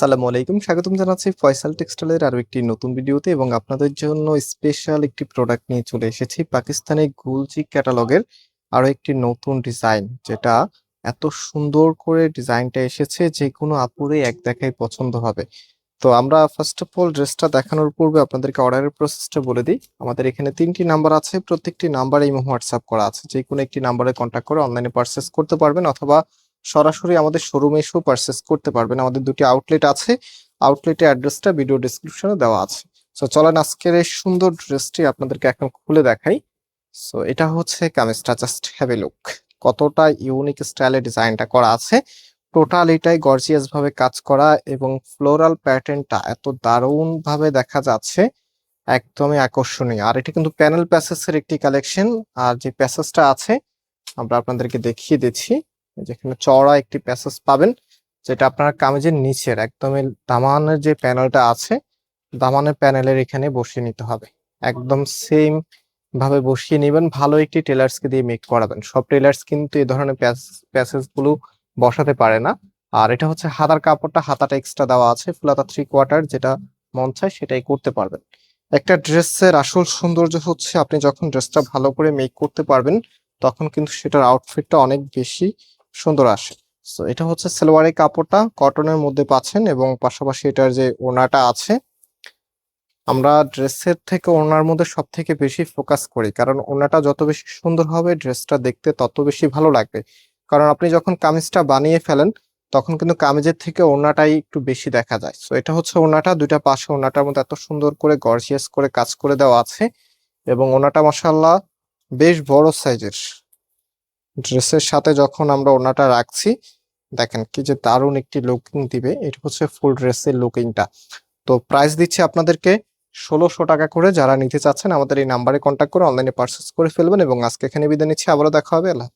আসসালামু আলাইকুম। স্বাগতম জানাচ্ছি ফয়সাল টেক্সটাইলের আরও একটি নতুন ভিডিওতে এবং আপনাদের জন্য স্পেশাল একটি প্রোডাক্ট নিয়ে চলে এসেছি পাকিস্তানি গুলজি ক্যাটালগের আরও একটি নতুন ডিজাইন যেটা এত সুন্দর করে ডিজাইনটা এসেছে যে কোনো আপুরে এক দেখায় পছন্দ হবে। তো আমরা ফার্স্ট অফ অল ড্রেসটা দেখানোর পূর্বে আপনাদেরকে অর্ডারের প্রসেসটা বলে দিই। আমাদের এখানে তিনটি নাম্বার আছে, প্রত্যেকটি নাম্বার এই হোয়াটসঅ্যাপ করা আছে। যে কোনো একটি নাম্বারে কন্ট্যাক্ট করে অনলাইনে পারচেস করতে পারবেন অথবা সরাসরি আমাদের শোরুমে এসেও পারচেস করতে পারবেন। আমাদের দুটি আউটলেট আছে। আউটলেটের অ্যাড্রেসটা ভিডিও ডিসক্রিপশনে দেওয়া আছে। সো চলেন আজকের এই সুন্দর ড্রেসটি আপনাদেরকে এখন খুলে দেখাই। সো এটা হচ্ছে কামিজটা। জাস্ট হ্যাভ লুক কতটা ইউনিক স্টাইলে ডিজাইনটা করা আছে। টোটাল এটাই গর্জিয়াস ভাবে কাজ করা এবং ফ্লোরাল প্যাটার্নটা এত দারুণ ভাবে দেখা যাচ্ছে। একদমই আকর্ষণীয়। আর এটা কিন্তু প্যানেল প্যাসেসের একটি কালেকশন আর যে প্যাসেজটা আছে, আমরা আপনাদেরকে দেখিয়ে দিচ্ছি। যেখানে চওড়া একটি প্যাসেজ পাবেন, যেটা আপনার কামিজের নিচের একদমই দামানের যে প্যানেলটা আছে, দামানের প্যানেলের এখানে বসিয়ে নিতে হবে। একদম সেম ভাবে বসিয়ে নেবেন, ভালো একটি টেলার্সকে দিয়ে মেক করাবেন। সব টেলার্স কিন্তু এই ধরনের প্যাসেজগুলো বসাতে পারে না। আর এটা হচ্ছে হাতার কাপড়টা, হাতাটা এক্সট্রা দেওয়া আছে ফুলাতা থ্রি কোয়ার্টার যেটা মন চায় সেটাই করতে পারবেন। একটা ড্রেসের আসল সৌন্দর্য হচ্ছে আপনি যখন ড্রেসটা ভালো করে মেক করতে পারবেন, তখন কিন্তু সেটার আউটফিটটা অনেক বেশি সুন্দর আসে। সো এটা হচ্ছে সালোয়ারের কাপড়টা কটনের মধ্যে পাচ্ছেন এবং পাশাপাশি এটার যে ওনাটা আছে, আমরা ড্রেসের থেকে ওনার মধ্যে সব থেকে বেশি ফোকাস করি। কারণ ওনাটা যত বেশি সুন্দর হবে, ড্রেসটা দেখতে তত বেশি ভালো লাগবে। কারণ আপনি যখন কামিজটা বানিয়ে ফেলেন, তখন কিন্তু কামিজের থেকে ওনাটাই একটু বেশি দেখা যায়। সো এটা হচ্ছে ওনাটা দুইটা পাশে ওনাটার মধ্যে এত সুন্দর করে গর্জিয়াস করে কাজ করে দেওয়া আছে এবং ওনাটা মশাল্লাহ বেশ বড় সাইজের ড্রেসের সাথে যখন আমরা ওনাটা রাখছি, দেখেন কি যে দারুণ একটি লুকিং দিবে। এটা হচ্ছে ফুল ড্রেসের লুকিংটা তো প্রাইস দিচ্ছি আপনাদেরকে ষোলোশো টাকা করে। যারা নিতে চাচ্ছেন, আমাদের এই নাম্বারে কন্ট্যাক্ট করে অনলাইনে পার্সেস করে ফেলবেন এবং আজকে এখানে বিদায় নিচ্ছি। আবারও দেখা হবে। আল্লাহ